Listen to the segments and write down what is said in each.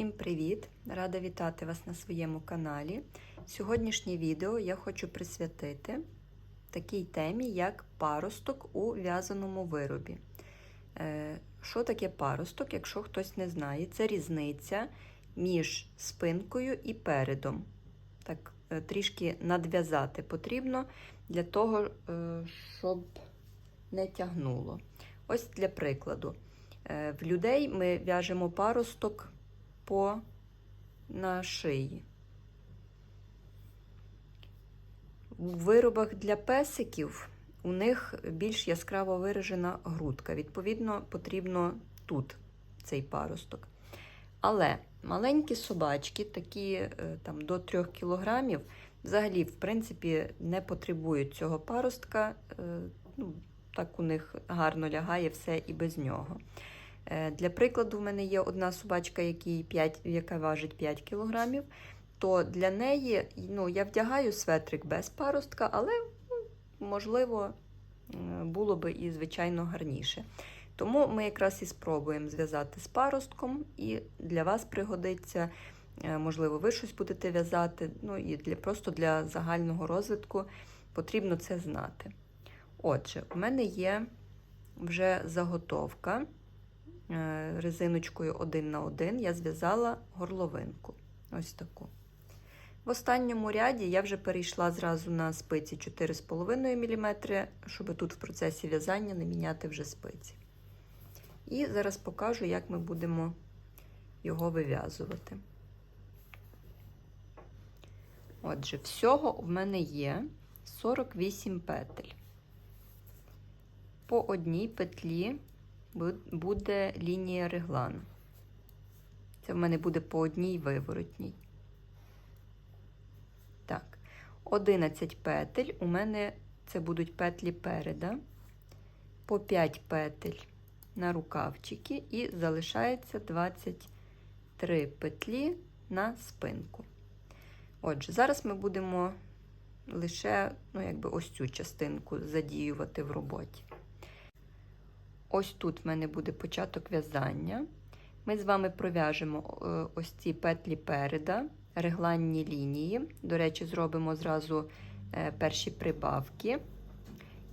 Всім привіт! Рада вітати вас на своєму каналі. Сьогоднішнє відео я хочу присвятити такій темі, як паросток у в'язаному виробі. Е, Що таке паросток, якщо хтось не знає, це різниця між спинкою і передом. Так, е, трішки надв'язати потрібно для того, е, щоб не тягнуло. Ось для прикладу. В людей ми в'яжемо паросток по на шиї. У виробах для песиків у них більш яскраво виражена грудка. Відповідно, потрібно тут цей паросток. Але маленькі собачки, такі е, там до 3 кілограмів, взагалі, в принципі, не потребують цього паростка. Е, Ну, так у них гарно лягає все і без нього. Е, Для прикладу, в мене є одна собачка, якій 5, яка важить 5 кг, то для неї ну, я вдягаю светрик без паростка, але ну, можливо було би і, звичайно, гарніше. Тому ми якраз і спробуємо зв'язати з паростком, і для вас пригодиться, е, можливо, ви щось будете в'язати, ну і для, просто для загального розвитку потрібно це знати. Отже, у мене є вже заготовка е, резиночкою 1 на 1 я зв'язала горловинку. Ось таку. В останньому ряді я вже перейшла зразу на спиці 4,5 мм, щоб тут в процесі в'язання не міняти вже спиці. І зараз покажу, як ми будемо його вив'язувати. Отже, всього в мене є 48 петель. По одній петлі буде лінія реглану. Це в мене буде по одній виворотній. Так, 11 петель у мене це будуть петлі переда, по 5 петель на рукавчики, і залишається 23 петлі на спинку. Отже, зараз ми будемо лише ну, якби ось цю частинку задіювати в роботі. Ось тут в мене буде початок в'язання. Ми з вами пров'яжемо ось ці петлі переда, регланні лінії. До речі, зробимо зразу перші прибавки.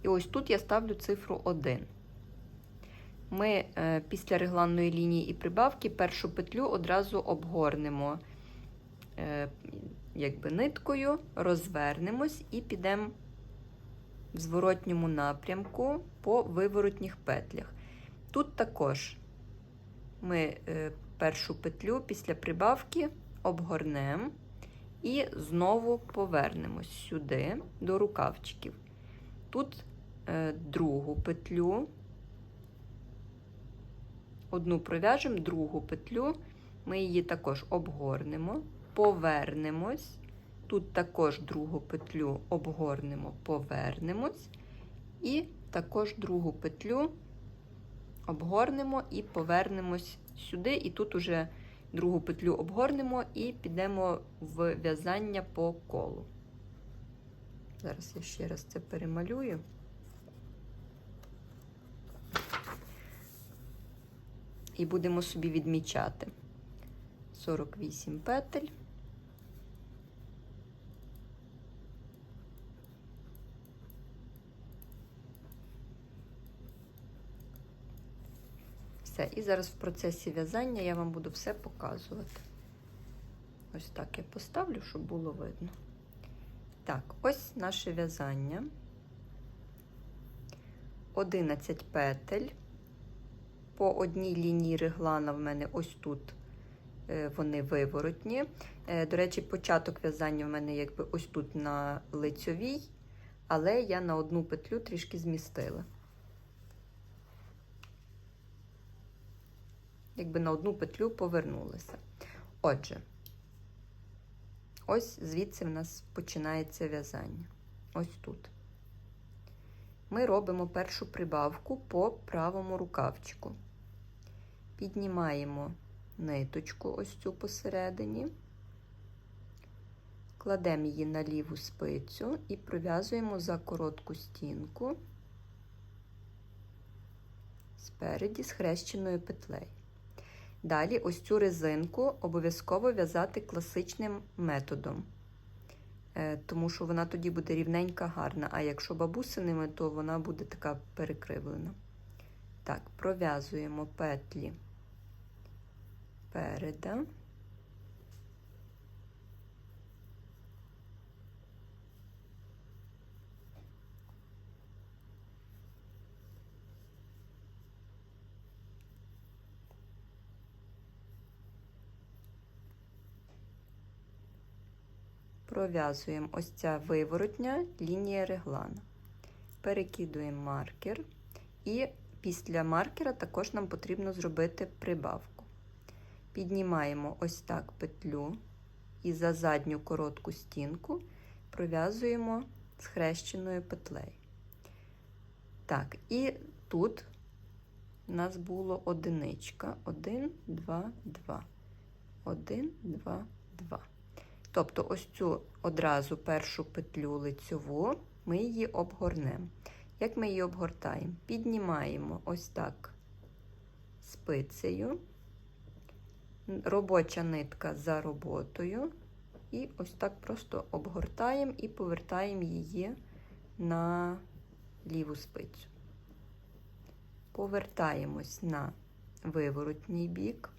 І ось тут я ставлю цифру 1. Ми після регланної лінії і прибавки першу петлю одразу обгорнемо якби ниткою, розвернемось і підемо в зворотньому напрямку по виворотніх петлях. Тут також ми першу петлю після прибавки обгорнемо і знову повернемось сюди до рукавчиків. Тут другу петлю, одну пров'яжемо, другу петлю, ми її також обгорнемо, повернемось. Тут також другу петлю обгорнемо, повернемось, і також другу петлю обгорнемо і повернемось сюди, і тут уже другу петлю обгорнемо і підемо в в'язання по колу. Зараз я ще раз це перемалюю. І будемо собі відмічати 48 петель. Все. І зараз в процесі в'язання я вам буду все показувати. Ось так я поставлю, щоб було видно. Так, ось наше в'язання. 11 петель. По одній лінії реглана в мене ось тут вони виворотні. До речі, початок в'язання в мене якби ось тут на лицьовій, але я на одну петлю трішки змістила. Якби на одну петлю повернулася. Отже, ось звідси в нас починається в'язання. Ось тут. Ми робимо першу прибавку по правому рукавчику. Піднімаємо ниточку, ось цю посередині, кладемо її на ліву спицю і пров'язуємо за коротку стінку спереді з хрещеною петлею. Далі ось цю резинку обов'язково в'язати класичним методом, е, тому що вона тоді буде рівненька, гарна, а якщо бабусиними, то вона буде така перекривлена. Так, пров'язуємо петлі переда. Пров'язуємо ось ця виворотня лінія реглана. Перекидуємо маркер, і після маркера також нам потрібно зробити прибавку. Піднімаємо ось так петлю і за задню коротку стінку пров'язуємо схрещеною петлею. Так, і тут у нас було одиничка. 1, 2, 2. 1, 2, 2. Тобто, ось цю одразу першу петлю лицьову ми її обгорнемо. Як ми її обгортаємо? Піднімаємо ось так спицею, робоча нитка за роботою, і ось так просто обгортаємо і повертаємо її на ліву спицю. Повертаємось на виворотній бік.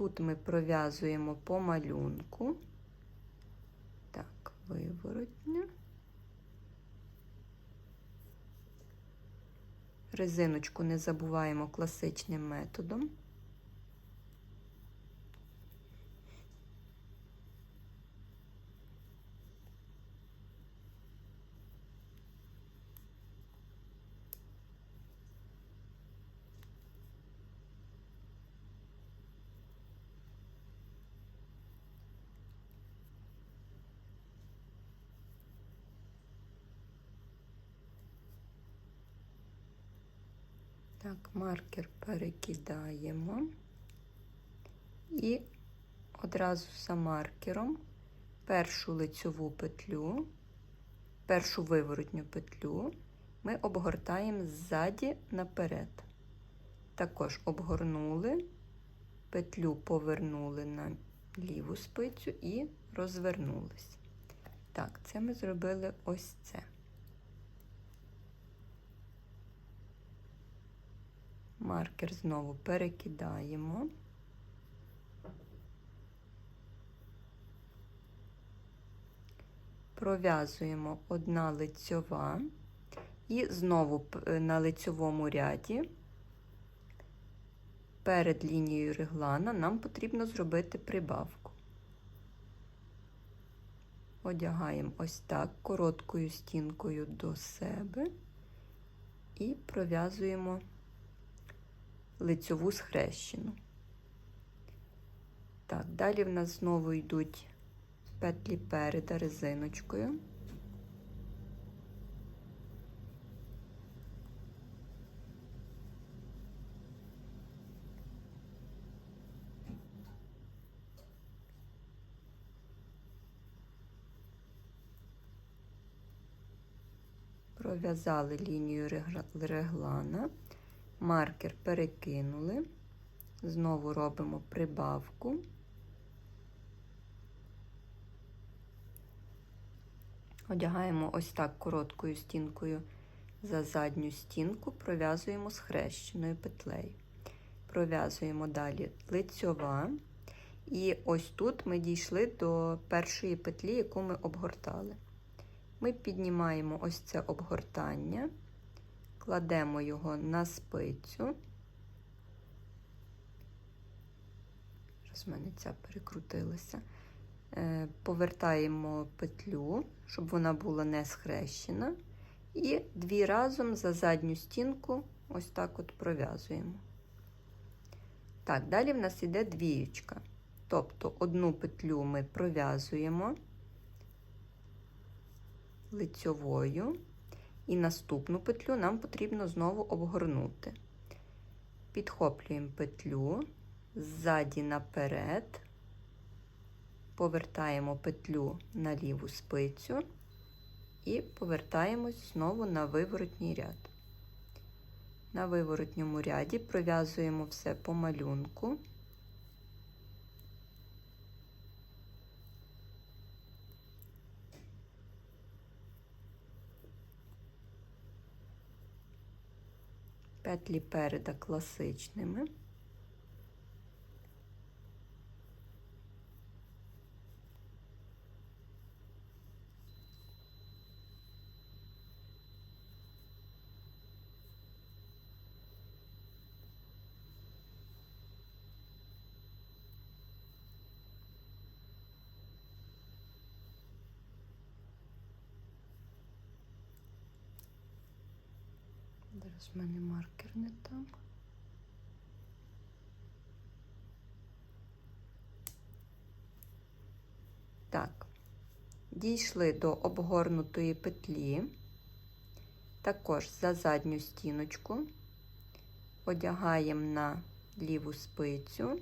Тут ми пров'язуємо по малюнку. Так, виворотня. Резиночку не забуваємо класичним методом. Так, маркер перекидаємо і одразу за маркером першу лицьову петлю, першу виворотню петлю ми обгортаємо ззаді наперед. Також обгорнули, петлю повернули на ліву спицю і розвернулись. Так, це ми зробили ось це. Маркер знову перекидаємо. Пров'язуємо одна лицьова і знову на лицьовому ряді перед лінією реглана нам потрібно зробити прибавку. Одягаємо ось так короткою стінкою до себе і пров'язуємо лицьову схрещену. Так, далі в нас знову йдуть петлі переда резиночкою. Пров'язали лінію реглана маркер перекинули, знову робимо прибавку. Одягаємо ось так короткою стінкою за задню стінку, пров'язуємо схрещеною петлею. Пров'язуємо далі лицьова. І ось тут ми дійшли до першої петлі, яку ми обгортали. Ми піднімаємо ось це обгортання кладемо його на спицю. Зараз в мене ця перекрутилася. Е, повертаємо петлю, щоб вона була не схрещена. І дві разом за задню стінку ось так от пров'язуємо. Так, далі в нас йде двіючка. Тобто одну петлю ми пров'язуємо лицьовою. І наступну петлю нам потрібно знову обгорнути. Підхоплюємо петлю ззаді наперед, повертаємо петлю на ліву спицю і повертаємось знову на виворотній ряд. На виворотньому ряді пров'язуємо все по малюнку. Петлі переда класичними. Зараз в мене маркер не там. Так, дійшли до обгорнутої петлі, також за задню стіночку, одягаємо на ліву спицю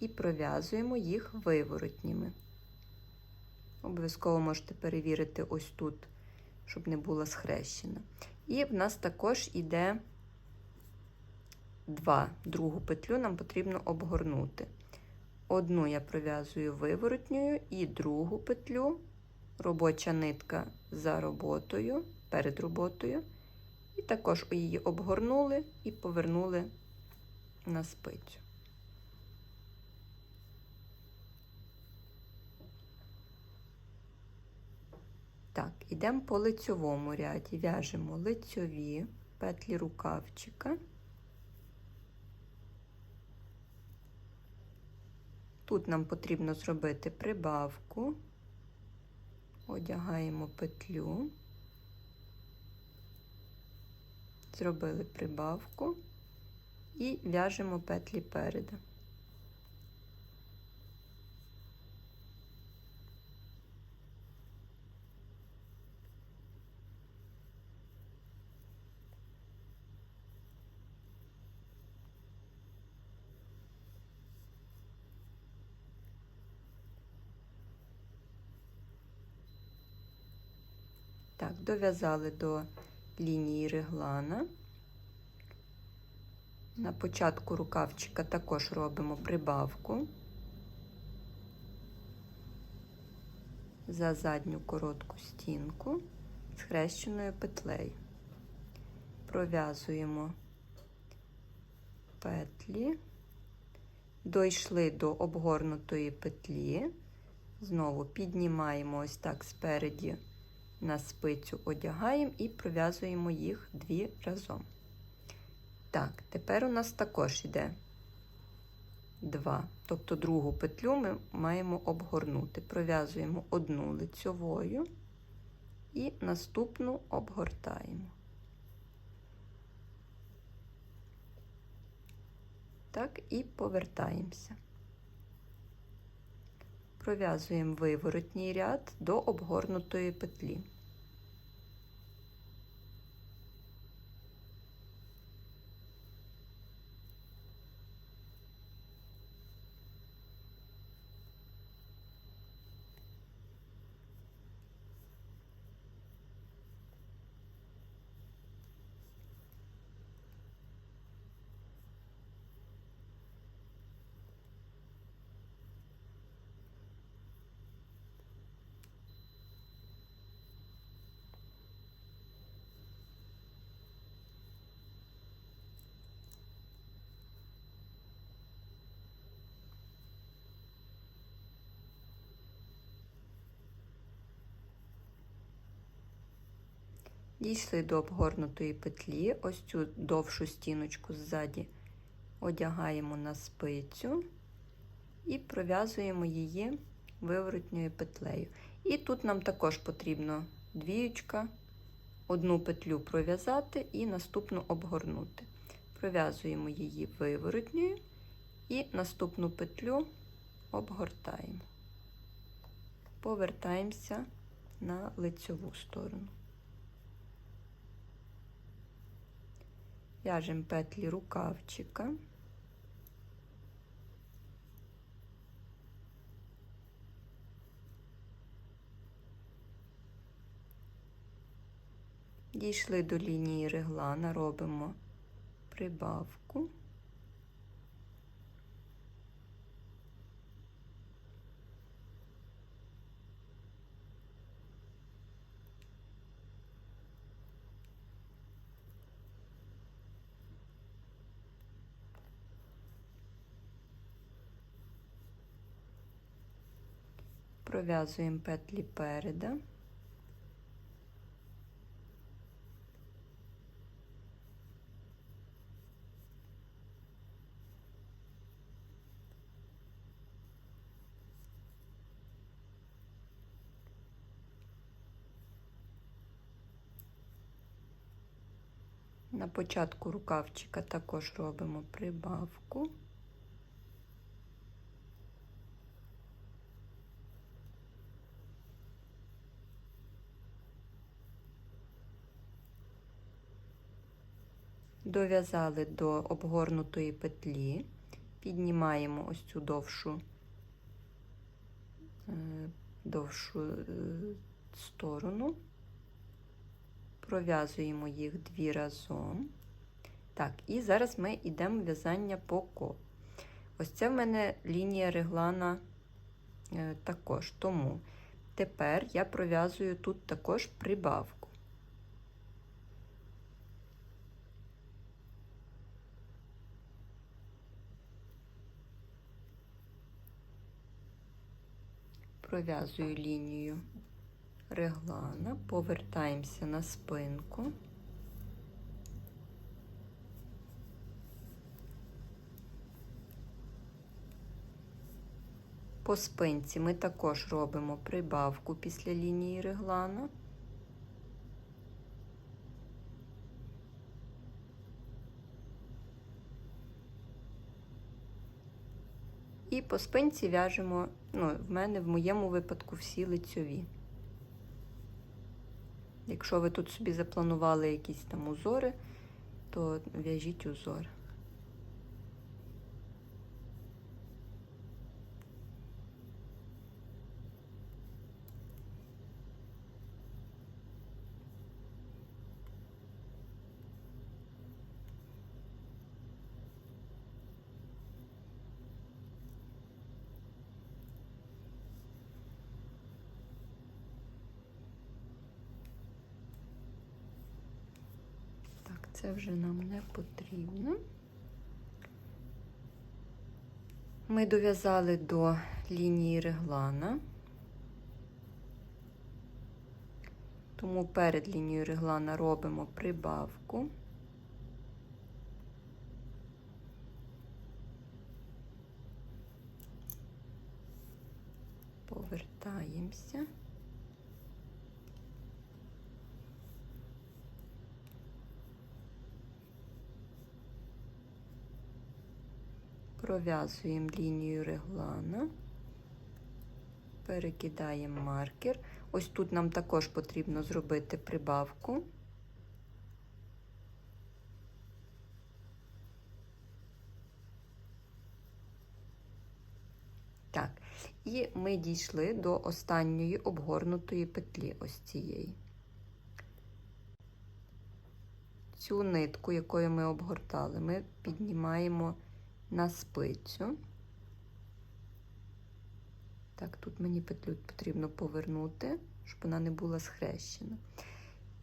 і пров'язуємо їх виворотніми. Обов'язково можете перевірити ось тут, щоб не була схрещена. І в нас також іде два. Другу петлю нам потрібно обгорнути. Одну я пров'язую виворотньою і другу петлю, робоча нитка за роботою, перед роботою. І також її обгорнули і повернули на спицю. Так, ідемо по лицьовому ряді, в'яжемо лицьові петлі рукавчика. Тут нам потрібно зробити прибавку, одягаємо петлю, зробили прибавку і в'яжемо петлі переду. Так, дов'язали до лінії реглана. На початку рукавчика також робимо прибавку за задню коротку стінку з хрещеною петлею. Пров'язуємо петлі, дійшли до обгорнутої петлі, знову піднімаємо ось так спереді на спицю одягаємо і пров'язуємо їх дві разом. Так, тепер у нас також йде два. Тобто другу петлю ми маємо обгорнути. Пров'язуємо одну лицьовою і наступну обгортаємо. Так, і повертаємося. Пров'язуємо виворотній ряд до обгорнутої петлі. Дійшли до обгорнутої петлі, ось цю довшу стіночку ззаді одягаємо на спицю і пров'язуємо її виворотньою петлею. І тут нам також потрібно двіючка, одну петлю пров'язати і наступну обгорнути. Пров'язуємо її виворотньою і наступну петлю обгортаємо. Повертаємося на лицьову сторону. В'яжемо петлі рукавчика. Дійшли до лінії реглана, робимо прибавку. Пров'язуємо петлі переда. На початку рукавчика також робимо прибавку. Дов'язали до обгорнутої петлі, піднімаємо ось цю довшу, е, довшу е, сторону, пров'язуємо їх дві разом. Так, і зараз ми йдемо в'язання по ко. Ось це в мене лінія реглана е, також. Тому тепер я пров'язую тут також прибавку. Пров'язую лінію реглана, повертаємося на спинку. По спинці ми також робимо прибавку після лінії реглана. І по спинці в'яжемо, ну, в мене в моєму випадку всі лицьові. Якщо ви тут собі запланували якісь там узори, то в'яжіть узор. Так, це вже нам не потрібно. Ми дов'язали до лінії реглана, тому перед лінією реглана робимо прибавку. Повертаємося. Пров'язуємо лінію реглана, перекидаємо маркер. Ось тут нам також потрібно зробити прибавку. Так, і ми дійшли до останньої обгорнутої петлі ось цієї. Цю нитку, якою ми обгортали, ми піднімаємо на спицю. Так, тут мені петлю потрібно повернути, щоб вона не була схрещена.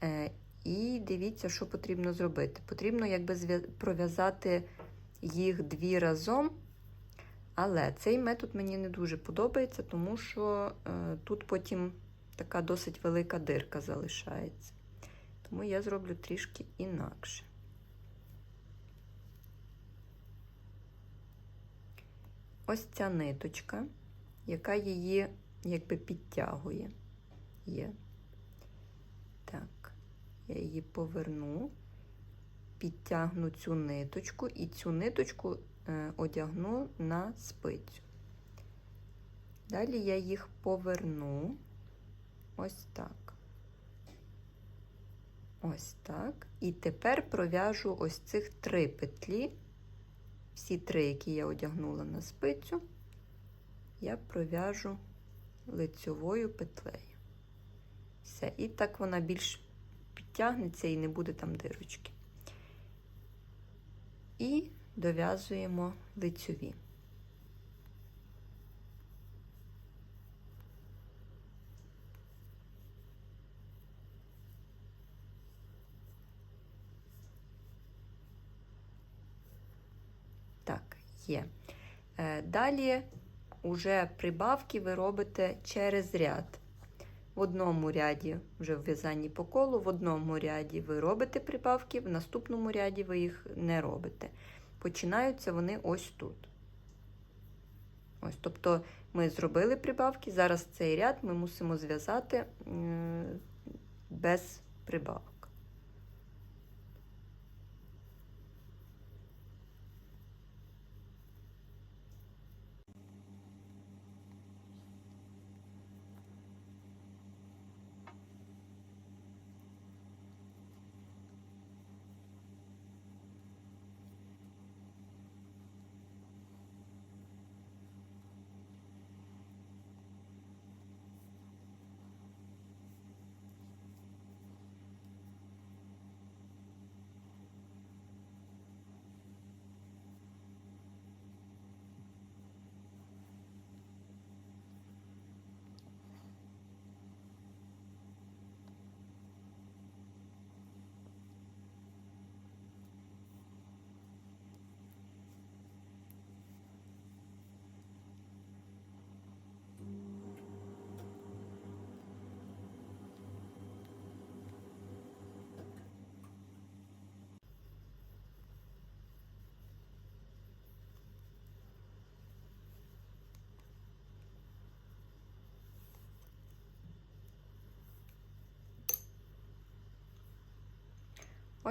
Е, І дивіться, що потрібно зробити. Потрібно якби пров'язати їх дві разом, але цей метод мені не дуже подобається, тому що е, тут потім така досить велика дирка залишається. Тому я зроблю трішки інакше. Ось ця ниточка, яка її якби підтягує. Є. Так, я її поверну, підтягну цю ниточку і цю ниточку е, одягну на спицю. Далі я їх поверну ось так. Ось так. І тепер пров'яжу ось цих три петлі всі три, які я одягнула на спицю, я пров'яжу лицьовою петлею. Все, і так вона більш підтягнеться і не буде там дирочки. І дов'язуємо лицьові. Так, є. Е, Далі уже прибавки ви робите через ряд. В одному ряді вже в в'язанні по колу, в одному ряді ви робите прибавки, в наступному ряді ви їх не робите. Починаються вони ось тут. Ось, тобто ми зробили прибавки, зараз цей ряд ми мусимо зв'язати без прибавок.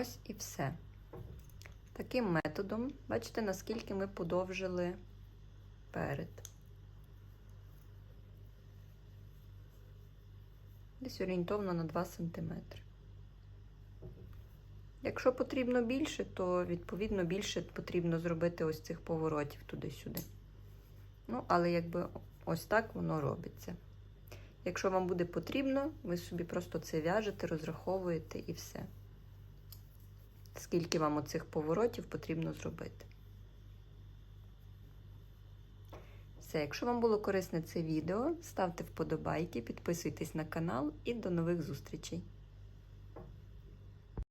Ось і все. Таким методом, бачите, наскільки ми подовжили перед. Десь орієнтовно на 2 см. Якщо потрібно більше, то відповідно більше потрібно зробити ось цих поворотів туди-сюди. Ну, але якби ось так воно робиться. Якщо вам буде потрібно, ви собі просто це в'яжете, розраховуєте і все скільки вам оцих поворотів потрібно зробити. Все, якщо вам було корисне це відео, ставте вподобайки, підписуйтесь на канал і до нових зустрічей!